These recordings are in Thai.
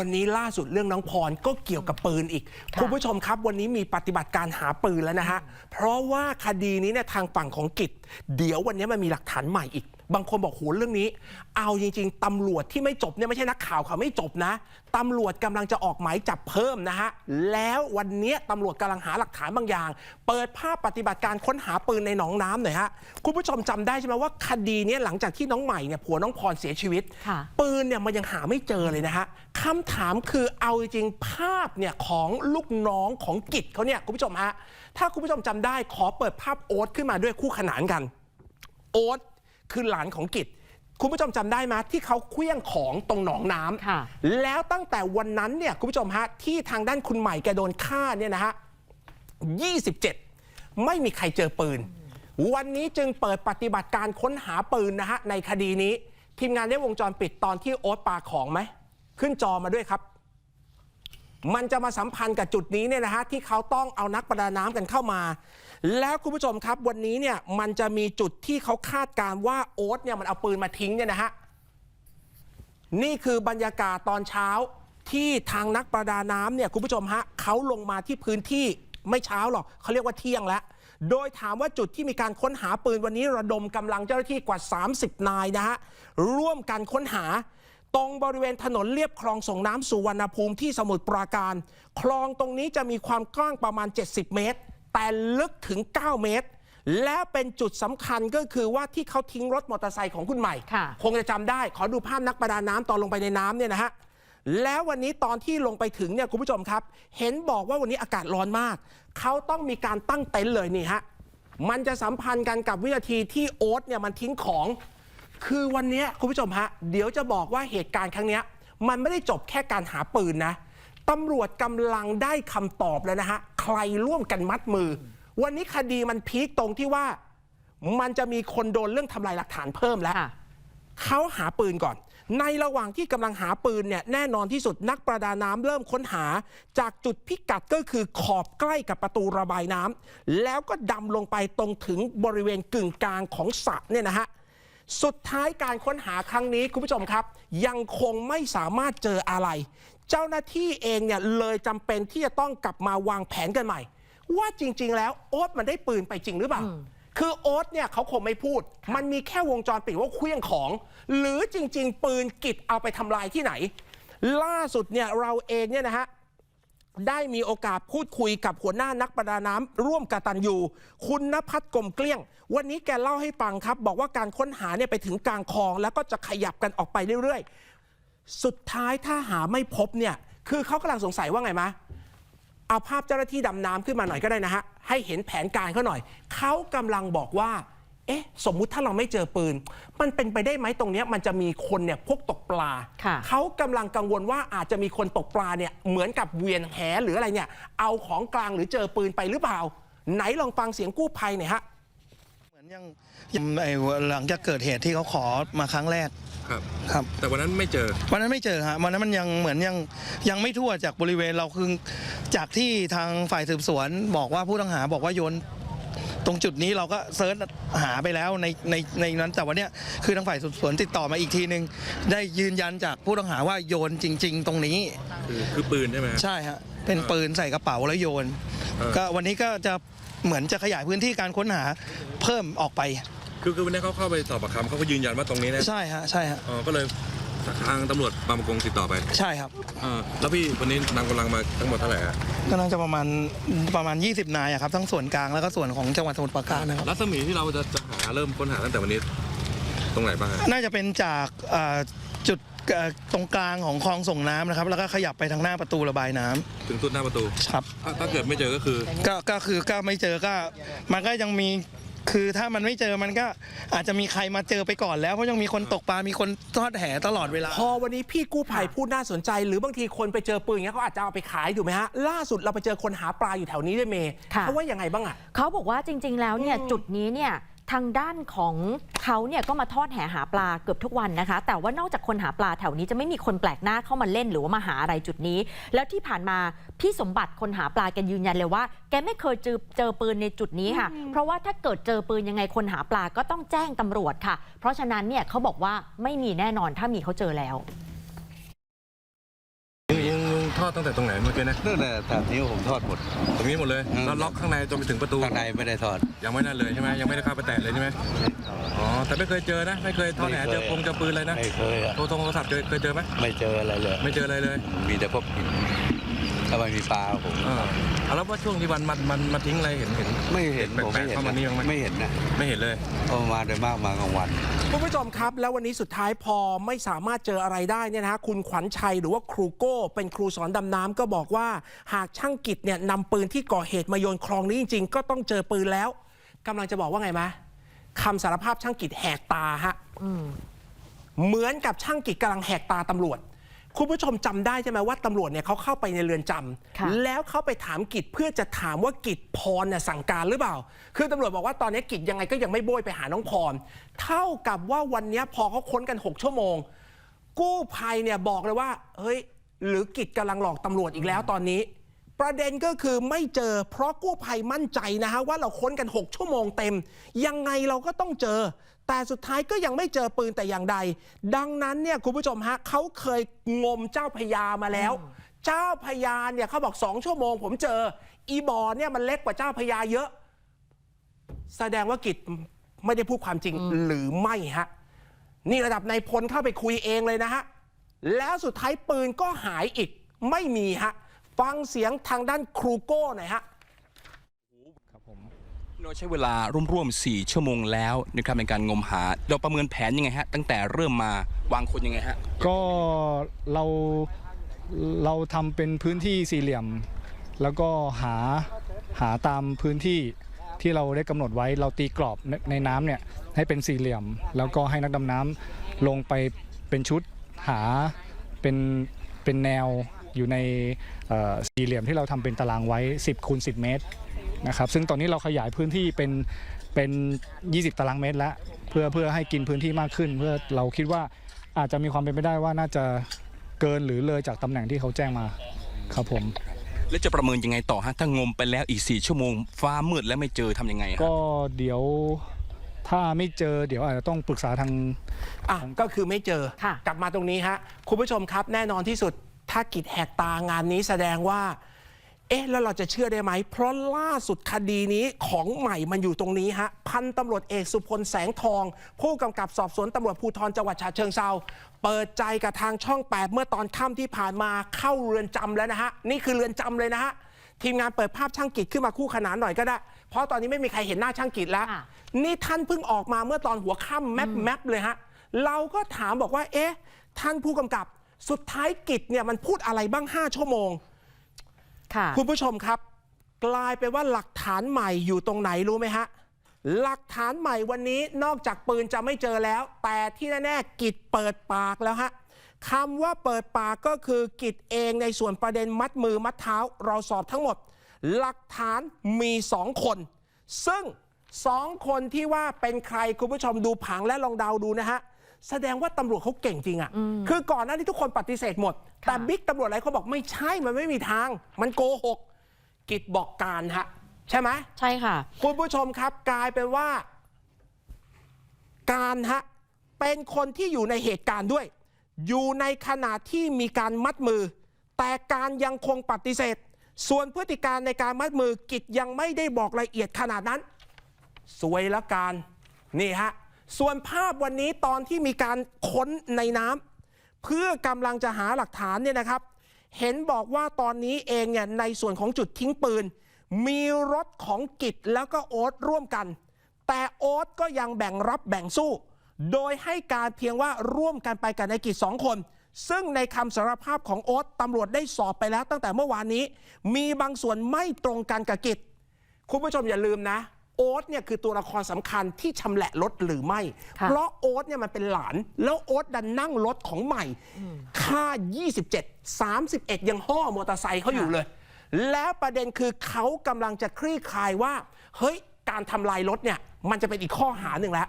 วันนี้ล่าสุดเรื่องน้องพรก็เกี่ยวกับปืนอีกค่ะคุณผู้ชมครับวันนี้มีปฏิบัติการหาปืนแล้วนะฮะ เพราะว่าคดีนี้เนี่ยทางฝั่งของกิจ เดี๋ยววันนี้มันมีหลักฐานใหม่อีก บางคนบอกโหเรื่องนี้ เอาจริง ๆตำรวจที่ไม่จบเนี่ยไม่ใช่นักข่าวเขาไม่จบนะตำรวจกำลังจะออกหมายจับเพิ่มนะฮะแล้ววันนี้ตำรวจกำลังหาหลักฐานบางอย่าง เปิดภาพปฏิบัติการค้นหาปืนในหนองน้ำหน่อยฮะคุณผู้ชมจำได้ใช่ไหมว่าคดีเนี้หลังจากที่น้องใหม่เนี่ยผัวน้องพรเสียชีวิตค่ะปืนเนี่ยมันยังหาไม่เจอเลยนะฮะ คำถามคือเอาจริงๆภาพเนี่ยของลูกน้องของกิจเขาเนี่ยคุณผู้ชมฮะถ้าคุณผู้ชมจำได้ขอเปิดภาพโอ๊ตขึ้นมาด้วยคู่ขนานกัน โอ๊ตคือหลานของกิจ คุณผู้ชมจำได้ไหมที่เขาเคลี้ยงของตรงหนองน้ำค่ะแล้วตั้งแต่วันนั้นเนี่ยคุณผู้ชมฮะที่ทางด้านคุณใหม่แกโดนฆ่าเนี่ยนะฮะ 27 ไม่มีใครเจอปืน วันนี้จึงเปิดปฏิบัติการค้นหาปืนนะฮะในคดีนี้ ทีมงานได้วงจรปิดตอนที่โอ๊ตปาของไหม ขึ้นจอมาด้วยครับ มันจะมาสัมพันธ์กับจุดนี้เนี่ยนะฮะที่เขาต้องเอานักประดาน้ำกันเข้ามา แล้วคุณผู้ชมครับวันนี้เนี่ยมันจะมีจุดที่เขาคาดการว่าโอ๊ตเนี่ยมันเอาปืนมาทิ้งเนี่ยนะฮะนี่คือบรรยากาศตอนเช้าที่ทางนักประดาน้ำเนี่ยคุณผู้ชมฮะเขาลงมาที่พื้นที่ไม่เช้าหรอกเขาเรียกว่าเที่ยงแล้ว โดยถามว่าจุดที่มีการค้นหาปืนวันนี้ระดมกำลังเจ้าหน้าที่กว่า 30 นายนะฮะร่วมกันค้นหา ตรงบริเวณถนนเลียบคลองส่งน้ำสุวรรณภูมิที่สมุทรปราการ คลองตรงนี้จะมีความกว้างประมาณ 70 เมตร แต่ลึกถึง 9 เมตร และเป็นจุดสำคัญก็คือว่าที่เขาทิ้งรถมอเตอร์ไซค์ของคุณใหม่ค่ะคงจะจำได้ ขอดูภาพนักประดาน้ำตอนลงไปในน้ำเนี่ยนะฮะแล้ววันนี้ตอนที่ลงไปถึงเนี่ยคุณผู้ชมครับ เห็นบอกว่าวันนี้อากาศร้อนมาก เขาต้องมีการตั้งเต็นท์เลยนี่ฮะมันจะสัมพันธ์กันกับวินาทีที่โอ๊ตเนี่ยมันทิ้งของ คือวันเนี้ยคุณผู้ชมฮะ เดี๋ยวจะบอกว่าเหตุการณ์ครั้งเนี้ยมันไม่ได้จบแค่การหาปืนนะตำรวจกำลังได้คำตอบแล้วนะฮะ ใครร่วมกันมัดมือ วันนี้คดีมันพีคตรงที่ว่า มันจะมีคนโดนเรื่องทำลายหลักฐานเพิ่มแล้วค่ะเขาหาปืนก่อน ในระหว่างที่กำลังหาปืนเนี่ยแน่นอนที่สุดนักประดาน้ำเริ่มค้นหา จากจุดพิกัดก็คือขอบใกล้กับประตูระบายน้ำแล้วก็ดำลงไปตรงถึงบริเวณกึ่งกลางของสระเนี่ยนะฮะ สุดท้ายการค้นหาครั้งนี้คุณผู้ชมครับ ยังคงไม่สามารถเจออะไร เจ้าหน้าที่เองเนี่ยเลยจำเป็นที่จะต้องกลับมาวางแผนกันใหม่ ว่าจริง ๆ แล้วโอ๊ตมันได้ปืนไปจริงหรือเปล่า คือโอ๊ตเนี่ยเขาคงไม่พูด มันมีแค่วงจรปิดว่าเคลี้ยงของ หรือจริง ๆ ปืนกิจเอาไปทำลายที่ไหน ล่าสุดเนี่ยเราเองเนี่ยนะฮะ ได้มีโอกาสพูดคุยกับหัวหน้านักประดาน้ำร่วมกตันยูคุณนภัทรกลมเกลี้ยง วันนี้แกเล่าให้ฟังครับ บอกว่าการค้นหาเนี่ยไปถึงกลางคลอง แล้วก็จะขยับกันออกไปเรื่อยๆ สุดท้ายถ้าหาไม่พบเนี่ย คือเขากำลังสงสัยว่าไงมะเอาภาพเจ้าหน้าที่ดำน้ำขึ้นมาหน่อยก็ได้นะฮะให้เห็นแผนการเขาหน่อยเขากำลังบอกว่า เอ๊ะ สมมุติถ้าเราไม่เจอปืน มันเป็นไปได้ไหมตรงเนี้ยมันจะมีคนเนี่ยพวกตกปลา ค่ะ เขากำลังกังวลว่าอาจจะมีคนตกปลาเนี่ยเหมือนกับเวียนแหหรืออะไรเนี่ย เอาของกลางหรือเจอปืนไปหรือเปล่า ไหนลองฟังเสียงกู้ภัยหน่อยฮะ เหมือนยังยังไอ้หลังจากเกิดเหตุที่เขาขอมาครั้งแรกครับ ครับแต่วันนั้นไม่เจอ วันนั้นไม่เจอฮะวันนั้นมันยังเหมือนยังยังไม่ทั่วจากบริเวณเราคือจากที่ทางฝ่ายสืบสวนบอกว่าผู้ต้องหาบอกว่าโยน ตรงจุดนี้เราก็เซิร์ชหาไปแล้วในในในนั้นแต่วันเนี้ยคือทางฝ่ายสืบสวนติดต่อมาอีกทีนึง ได้ยืนยันจากผู้ต้องหาว่าโยนจริง ๆ ตรงนี้ คือคือปืนใช่ไหมฮะ ใช่ฮะเป็นปืนใส่กระเป๋าแล้วโยน เออ ก็วันนี้ก็จะเหมือนจะขยายพื้นที่การค้นหาเพิ่มออกไป คือคือวันนี้เขาเข้าไปสอบปากคำเขาก็ยืนยันว่าตรงนี้นะใช่ฮะใช่ฮะ เออก็เลย ทางตำรวจบางประกงติดต่อไปใช่ครับเออแล้วพี่วันนี้นำกำลังมาทั้งหมดเท่าไหร่ฮะก็น่าจะประมาณประมาณ 20 นายอะครับทั้งส่วนกลางแล้วก็ส่วนของจังหวัดสมุทรปราการนะครับรัศมีที่เราจะจะหาเริ่มค้นหาตั้งแต่วันนี้ตรงไหนบ้างฮะน่าจะเป็นจากเอ่อจุดเอ่อตรงกลางของคลองส่งน้ำนะครับแล้วก็ขยับไปทางหน้าประตูระบายน้ำถึงสุดหน้าประตูครับ ถ้าถ้าเกิดไม่เจอก็คือ ก็ก็คือก็ไม่เจอก็มันก็ยังมี คือถ้ามันไม่เจอมันก็อาจจะมีใครมาเจอไปก่อนแล้วเพราะยังมีคนตกปลา มีคนทอดแหตลอดเวลา พอวันนี้พี่กู้ภัยพูดน่าสนใจ หรือบางทีคนไปเจอปืนอย่างเงี้ยเขาอาจจะเอาไปขายถูกไหมฮะ ล่าสุดเราไปเจอคนหาปลาอยู่แถวนี้ด้วยเมย์ค่ะ เขาว่ายังไงบ้างอะ เขาบอกว่าจริง ๆ แล้วเนี่ยอืมจุดนี้เนี่ย ทางด้านของเขาเนี่ยก็มาทอดแหหาปลาเกือบทุกวันนะคะ แต่ว่านอกจากคนหาปลาแถวนี้จะไม่มีคนแปลกหน้าเข้ามาเล่นหรือว่ามาหาอะไรจุดนี้ แล้วที่ผ่านมาพี่สมบัติคนหาปลาแกยืนยันเลยว่า แกไม่เคยเจอเจอปืนในจุดนี้ค่ะ เพราะว่าถ้าเกิดเจอปืนยังไงคนหาปลาก็ต้องแจ้งตำรวจค่ะ เพราะฉะนั้นเนี่ยเขาบอกว่าไม่มีแน่นอนถ้ามีเขาเจอแล้ว อดตั้งแต่ตรงไหนเมื่อกี้นะนั่นแหละแถบนี้ผมทอดหมด ตรงนี้หมดเลยอืมแล้วล็อกข้างในจนไปถึงประตูข้างในไม่ได้ทอด ยังไม่นั่นเลยใช่ไหมยังไม่ได้เข้าไปแตะเลยใช่ไหมอ๋อแต่ไม่เคยเจอนะ ไม่เคยทอดแหไม่เคยเจอพงเจอปืนเลยนะไม่เคยอะโทรโทรศัพท์เจอเคยเจอไหมไม่เจออะไรเลย ไม่เจออะไรเลย มีแต่พวกหิน ถ้าไม่มีปลาผม เออเอาแล้วว่าช่วงที่วันมันมันมาทิ้งอะไรเห็นเห็น ไม่เห็นแปลกๆผมไม่เห็นเข้ามานี่บ้างไหมไม่เห็นนะไม่เห็นเลย เพราะมาโดยมากมากลางวัน คุณผู้ชมครับ แล้ววันนี้สุดท้ายพอไม่สามารถเจออะไรได้เนี่ยนะฮะคุณขวัญชัยหรือว่าครูโก้ เป็นครูสอนดำน้ำก็บอกว่า หากช่างกิจเนี่ยนำปืนที่ก่อเหตุมาโยนคลองนี้จริง ๆ ก็ต้องเจอปืนแล้วกำลังจะบอกว่าไงมะคำสารภาพช่างกิจแหกตาฮะ เหมือนกับช่างกิจกำลังแหกตาตำรวจ คุณผู้ชมจำได้ใช่ไหมว่าตำรวจเนี่ยเขาเข้าไปในเรือนจำค่ะแล้วเขาไปถามกิจเพื่อจะถามว่ากิจพรเนี่ยสั่งการหรือเปล่า คือตำรวจบอกว่าตอนนี้กิจยังไงก็ยังไม่โบยไปหาน้องพร เท่ากับว่าวันเนี้ยพอเขาค้นกัน 6 ชั่วโมง กู้ภัยเนี่ยบอกเลยว่า เฮ้ย หรือกิจกำลังหลอกตำรวจอีกแล้วตอนนี้ ประเด็นก็คือไม่เจอ เพราะกู้ภัยมั่นใจนะฮะว่าเราค้นกัน 6 ชั่วโมงเต็ม ยังไงเราก็ต้องเจอ แต่สุดท้ายก็ยังไม่เจอปืนแต่อย่างใด ดังนั้นเนี่ยคุณผู้ชมฮะเขาเคยงมเจ้าพญามาแล้ว เจ้าพญาเนี่ยเขาบอกสองชั่วโมง ผมเจอ อีบอเนี่ยมันเล็กกว่าเจ้าพญาเยอะ แสดงว่ากิจไม่ได้พูดความจริงหรือไม่ฮะนี่ระดับนายพลเข้าไปคุยเองเลยนะฮะแล้วสุดท้ายปืนก็หายอีกไม่มีฮะฟังเสียงทางด้านครูโก้หน่อยฮะครับผม เราใช้เวลาร่วมๆ4ชั่วโมงแล้วนะครับในการงมหา เราประเมินแผนยังไงฮะตั้งแต่เริ่มมาวางคนยังไงฮะก็เราเราทำเป็นพื้นที่สี่เหลี่ยม แล้วก็หาหาตามพื้นที่ที่เราได้กำหนดไว้เราตีกรอบในในน้ำเนี่ยให้เป็นสี่เหลี่ยม แล้วก็ให้นักดำน้ำลงไปเป็นชุดหาเป็นเป็นแนวอยู่ในสี่เหลี่ยมที่เราทำเป็นตารางไว้ 10คูณ10 เมตร นะครับซึ่งตอนนี้เราขยายพื้นที่เป็นเป็น 20 ตารางเมตรแล้ว เพื่อเพื่อให้กินพื้นที่มากขึ้น เพื่อเราคิดว่าอาจจะมีความเป็นไปได้ว่าน่าจะเกินหรือเลยจากตำแหน่งที่เขาแจ้งมาครับผม แล้วจะประเมินยังไงต่อฮะถ้างมไปแล้วอีก 4 ชั่วโมง ฟ้ามืดแล้วไม่เจอทำยังไงฮะก็เดี๋ยวถ้าไม่เจอเดี๋ยวอาจจะต้องปรึกษาทาง อะก็คือไม่เจอ ค่ะ กลับมาตรงนี้ฮะ คุณผู้ชมครับแน่นอนที่สุด ถ้ากิจแหกตางานนี้แสดงว่า เอ๊ะแล้วเราจะเชื่อได้ไหม เพราะล่าสุดคดีนี้ของใหม่มันอยู่ตรงนี้ฮะ พันตำรวจเอกสุพลแสงทอง ผู้กำกับสอบสวนตำรวจภูธรจังหวัดฉะเชิงเซาเปิดใจกับทางช่อง 8 เมื่อตอนค่ำที่ผ่านมาเข้าเรือนจำแล้วนะฮะ นี่คือเรือนจำเลยนะฮะ ทีมงานเปิดภาพช่างกิจขึ้นมาคู่ขนานหน่อยก็ได้ เพราะตอนนี้ไม่มีใครเห็นหน้าช่างกิจแล้วค่ะนี่ท่านเพิ่งออกมาเมื่อตอนหัวค่ำแมปแมปเลยฮะ เราก็ถามบอกว่า เอ๊ะ ท่านผู้กำกับ สุดท้ายกิจเนี่ยมันพูดอะไรบ้าง 5 ชั่วโมง ค่ะคุณผู้ชมครับ กลายเป็นว่าหลักฐานใหม่อยู่ตรงไหนรู้ไหมฮะ หลักฐานใหม่วันนี้นอกจากปืนจะไม่เจอแล้ว แต่ที่แน่ๆกิจเปิดปากแล้วฮะคำว่าเปิดปากก็คือกิจเองในส่วนประเด็นมัดมือมัดเท้า เราสอบทั้งหมด หลักฐานมีสองคน ซึ่งสองคนที่ว่าเป็นใครคุณผู้ชมดูผังและลองเดาดูนะฮะ แสดงว่าตำรวจเขาเก่งจริงอะ่ะคือก่อนหน้านี้ทุกคนปฏิเสธหมด แต่บิ๊กตำรวจอะไรเขาบอกไม่ใช่มันไม่มีทาง มันโกหก กิจบอกการฮะ ใช่ไหมใช่ค่ะ คุณผู้ชมครับกลายเป็นว่า การฮะ เป็นคนที่อยู่ในเหตุการณ์ด้วย อยู่ในขณะที่มีการมัดมือ แต่การยังคงปฏิเสธ ส่วนพฤติการในการมัดมือกิจยังไม่ได้บอกรายละเอียดขนาดนั้นสวยละการนี่ฮะ ส่วนภาพวันนี้ตอนที่มีการค้นในน้ำเพื่อกำลังจะหาหลักฐานเนี่ยนะครับ เห็นบอกว่าตอนนี้เองเนี่ยในส่วนของจุดทิ้งปืน มีรถของกิจแล้วก็โอ๊ตร่วมกัน แต่โอ๊ตก็ยังแบ่งรับแบ่งสู้ โดยให้การเพียงว่าร่วมกันไปกับนายกิจสองคน ซึ่งในคำสารภาพของโอ๊ตตำรวจได้สอบไปแล้วตั้งแต่เมื่อวานนี้ มีบางส่วนไม่ตรงกันกับกิจคุณผู้ชมอย่าลืมนะ โอ๊ตเนี่ยคือตัวละครสำคัญที่ชำแหละรถหรือไม่ค่ะเพราะโอ๊ตเนี่ยมันเป็นหลาน แล้วโอ๊ตดันนั่งรถของใหม่ ค่า 27 31 ยังห่อมอเตอร์ไซค์เขาอยู่เลย แล้วประเด็นคือเขากำลังจะคลี่คลายว่า เฮ้ย การทำลายรถเนี่ยมันจะเป็นอีกข้อหาหนึ่งแล้ว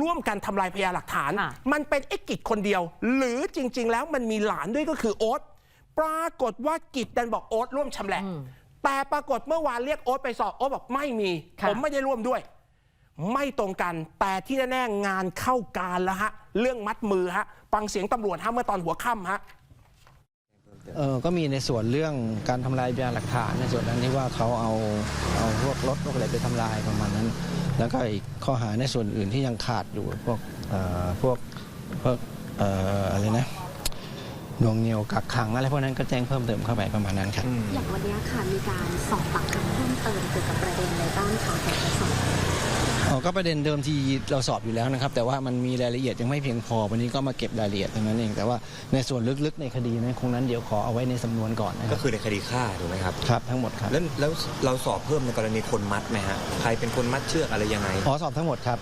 ร่วมกันทำลายพยานหลักฐานค่ะมันเป็นเอ็กกิจคนเดียว หรือจริง ๆ แล้วมันมีหลานด้วยก็คือโอ๊ตปรากฏว่ากิจดันบอกโอ๊ตร่วมชำแหละ แต่ปรากฏเมื่อวานเรียกโอ๊ตไปสอบโอ๊ตบอกไม่มี ค่ะ ผมไม่ได้ร่วมด้วย ไม่ตรงกันแต่ที่แน่ๆงานเข้าการแล้วฮะ เรื่องมัดมือฮะฟังเสียงตำรวจฮะเมื่อตอนหัวค่ำฮะ เออก็มีในส่วนเรื่องการทำลายพยานหลักฐานในส่วนนั้นที่ว่าเขาเอาเอาพวกรถพวกอะไรไปทำลายประมาณนั้น แล้วก็อีกข้อหาในส่วนอื่นที่ยังขาดอยู่พวกเอ่อพวกพวกเอ่ออะไรนะ หน่วงเหนียวกักขังอะไรพวกนั้นก็แจ้งเพิ่มเติมเข้าไปประมาณนั้นครับอย่างวันนี้ค่ะมีการสอบปากคำเพิ่มเติมเกี่ยวกับประเด็นในบ้านข่าวแต่ละสอบอ๋อก็ประเด็นเดิมที่เราสอบอยู่แล้วนะครับ แต่ว่ามันมีรายละเอียดยังไม่เพียงพอ วันนี้ก็มาเก็บรายละเอียดเท่านั้นเอง แต่ว่าในส่วนลึกๆในคดีนั้นคงนั้นเดี๋ยวขอเอาไว้ในสำนวนก่อนนะคก็รับคือในคดีฆ่าถูกไหมครับครับทั้งหมดครับแล้วแล้วเราสอบเพิ่มในกรณีคนมัดไหมฮะใครเป็นคนมัดเชือกอะไรยังไงอ๋อสอบทั้งหมดครับ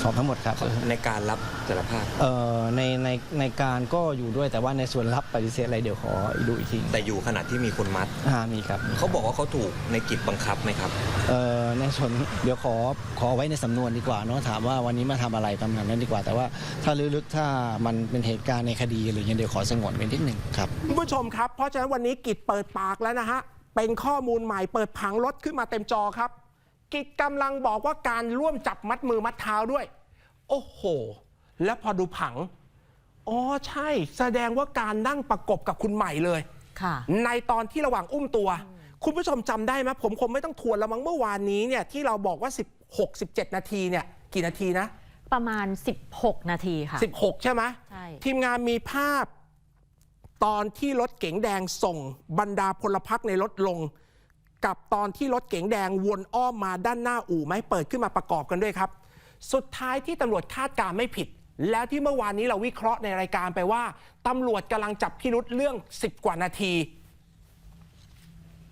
สอบทั้งหมดครับในการรับสารภาพเอ่อในในในการก็อยู่ด้วยแต่ว่าในส่วนรับปฏิเสธอะไรเดี๋ยวขอดูอีกทีแต่อยู่ขณะที่มีคนมัดอ่ามีครับเขาบอกว่าเขาถูกในกิจบังคับไหมครับเอ่อในส่วนเดี๋ยวขอขอไว้ในสำนวนดีกว่าเนาะถามว่าวันนี้มาทำอะไรประมาณนั้นดีกว่า แต่ว่าถ้าลึกๆถ้ามันเป็นเหตุการณ์ในคดีอะไรเงี้ยเดี๋ยวขอสงวนไว้นิดหนึ่งครับคุณผู้ชมครับเพราะฉะนั้นวันนี้กิจเปิดปากแล้วนะฮะเป็นข้อมูลใหม่เปิดผังรถขึ้นมาเต็มจอครับ กิจกำลังบอกว่าการร่วมจับมัดมือมัดเท้าด้วย โอ้โห แล้วพอดูผัง อ๋อใช่ แสดงว่าการนั่งประกบกับคุณใหม่เลย ค่ะ ในตอนที่ระหว่างอุ้มตัว คุณผู้ชมจำได้ไหมผมคงไม่ต้องทวนแล้วมั้งเมื่อวานนี้เนี่ยที่เราบอกว่า 16 17 นาทีเนี่ยกี่นาทีนะ ประมาณ 16 นาทีค่ะ 16 ใช่ไหมใช่ ทีมงานมีภาพ ตอนที่รถเก๋งแดงส่งบรรดาพลพรรคในรถลง กับตอนที่รถเก๋งแดงวนอ้อมมาด้านหน้าอู่ไหมเปิดขึ้นมาประกอบกันด้วยครับ สุดท้ายที่ตำรวจคาดการไม่ผิด แล้วที่เมื่อวานนี้เราวิเคราะห์ในรายการไปว่าตำรวจกำลังจับพิรุษเรื่อง 10 กว่านาที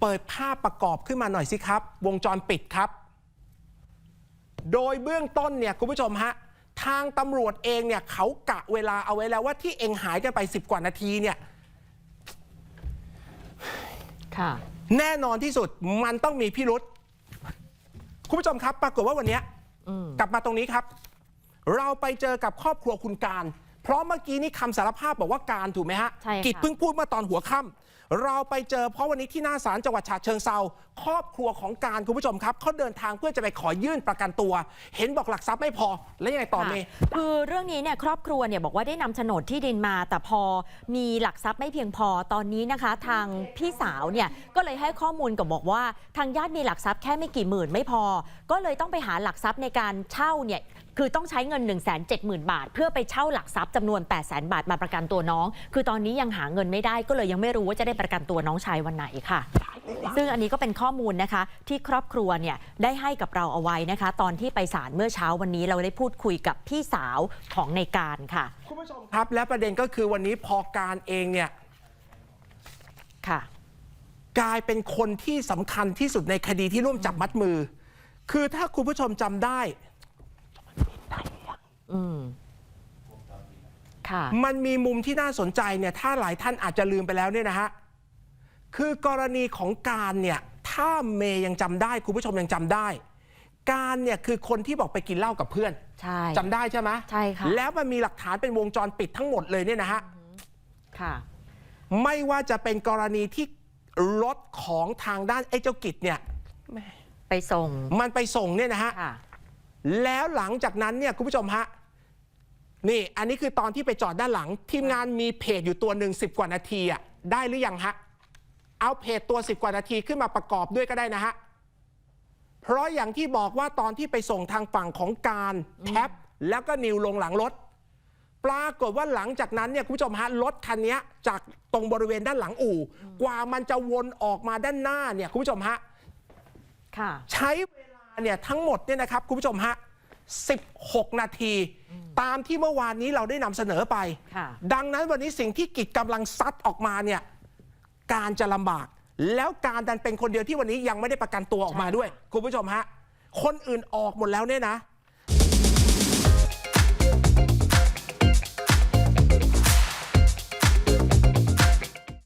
เปิดภาพประกอบขึ้นมาหน่อยสิครับ วงจรปิดครับ โดยเบื้องต้นเนี่ยคุณผู้ชมฮะทางตำรวจเองเนี่ยเขากะเวลาเอาไว้แล้วว่าที่เองหายกันไป 10 กว่านาทีเนี่ยค่ะ แน่นอนที่สุดมันต้องมีพิรุษคุณผู้ชมครับ ปรากฏว่าวันเนี้ยอืมกลับมาตรงนี้ครับ เราไปเจอกับครอบครัวคุณการ เพราะเมื่อกี้นี้คำสารภาพบอกว่าการถูกไหมฮะใช่ค่ะกิจเพิ่งพูดเมื่อตอนหัวค่ำเราไปเจอเพราะวันนี้ที่หน้าศาลจังหวัดฉะเชิงเซาครอบครัวของการคุณผู้ชมครับเขาเดินทางเพื่อจะไปขอยื่นประกันตัว เห็นบอกหลักทรัพย์ไม่พอแล้วยังไงต่อค่ะเมย์คือเรื่องนี้เนี่ยครอบครัวเนี่ยบอกว่าได้นำโฉนดที่ดินมา แต่พอมีหลักทรัพย์ไม่เพียงพอตอนนี้นะคะ ทางพี่สาวเนี่ยก็เลยให้ข้อมูลกับบอกว่า ทางญาติมีหลักทรัพย์แค่ไม่กี่หมื่นไม่พอ ก็เลยต้องไปหาหลักทรัพย์ในการเช่าเนี่ยคือต้องใช้เงิน 1 7 0 0 0 0 บาท เพื่อไปเช่าหลักทรัพย์จำนวน 8 0 0 0 0 บาทมาประกันตัวน้อง คือตอนนี้ยังหาเงินไม่ได้ก็เลยยังไม่รู้ว่าจะได้ประกันตัวน้องชายวันไหนค่ะ ซึ่งอันนี้ก็เป็นข้อมูลนะคะ ที่ครอบครัวเนี่ยได้ให้กับเราเอาไว้นะคะ ตอนที่ไปศาลเมื่อเช้าวันนี้เราได้พูดคุยกับพี่สาวของในการค่ะ คุณผู้ชมครับ และประเด็นก็คือวันนี้พอการเองเนี่ยค่ะ กลายเป็นคนที่สำคัญที่สุดในคดีที่ร่วมจับมัดมือ คือถ้าคุณผู้ชมจำได้ อืมค่ะ มันมีมุมที่น่าสนใจเนี่ยถ้าหลายท่านอาจจะลืมไปแล้วเนี่ยนะฮะคือกรณีของการเนี่ยถ้าเมย์ยังจำได้คุณผู้ชมยังจำได้ การเนี่ยคือคนที่บอกไปกินเหล้ากับเพื่อนใช่จำได้ใช่ไหมใช่ค่ะแล้วมันมีหลักฐานเป็นวงจรปิดทั้งหมดเลยเนี่ยนะฮะค่ะ ไม่ว่าจะเป็นกรณีที่รถของทางด้านไอ้เจ้ากิจเนี่ยไปส่ง มันไปส่งเนี่ยนะฮะค่ะแล้วหลังจากนั้นเนี่ยคุณผู้ชมฮะ นี่อันนี้คือตอนที่ไปจอดด้านหลัง ทีมงานมีเพจอยู่ตัวหนึ่งสิบกว่านาทีอะได้หรือยังฮะ เอาเพจตัวสิบกว่านาทีขึ้นมาประกอบด้วยก็ได้นะฮะ เพราะอย่างที่บอกว่าตอนที่ไปส่งทางฝั่งของการแท็บแล้วก็นิวลงหลังรถ ปรากฏว่าหลังจากนั้นเนี่ยคุณผู้ชมฮะรถคันนี้จากตรงบริเวณด้านหลังอู่ กว่ามันจะวนออกมาด้านหน้าเนี่ยคุณผู้ชมฮะค่ะใช้เวลาเนี่ยทั้งหมดเนี่ยนะครับคุณผู้ชมฮะ 16 นาที ตามที่เมื่อวานนี้เราได้นำเสนอไป ค่ะ ดังนั้นวันนี้สิ่งที่กิจกำลังซัดออกมาเนี่ยการจะลำบาก แล้วการดันเป็นคนเดียวที่วันนี้ยังไม่ได้ประกันตัวออกมาด้วย คุณผู้ชมฮะ คนอื่นออกหมดแล้วเนี่ยนะ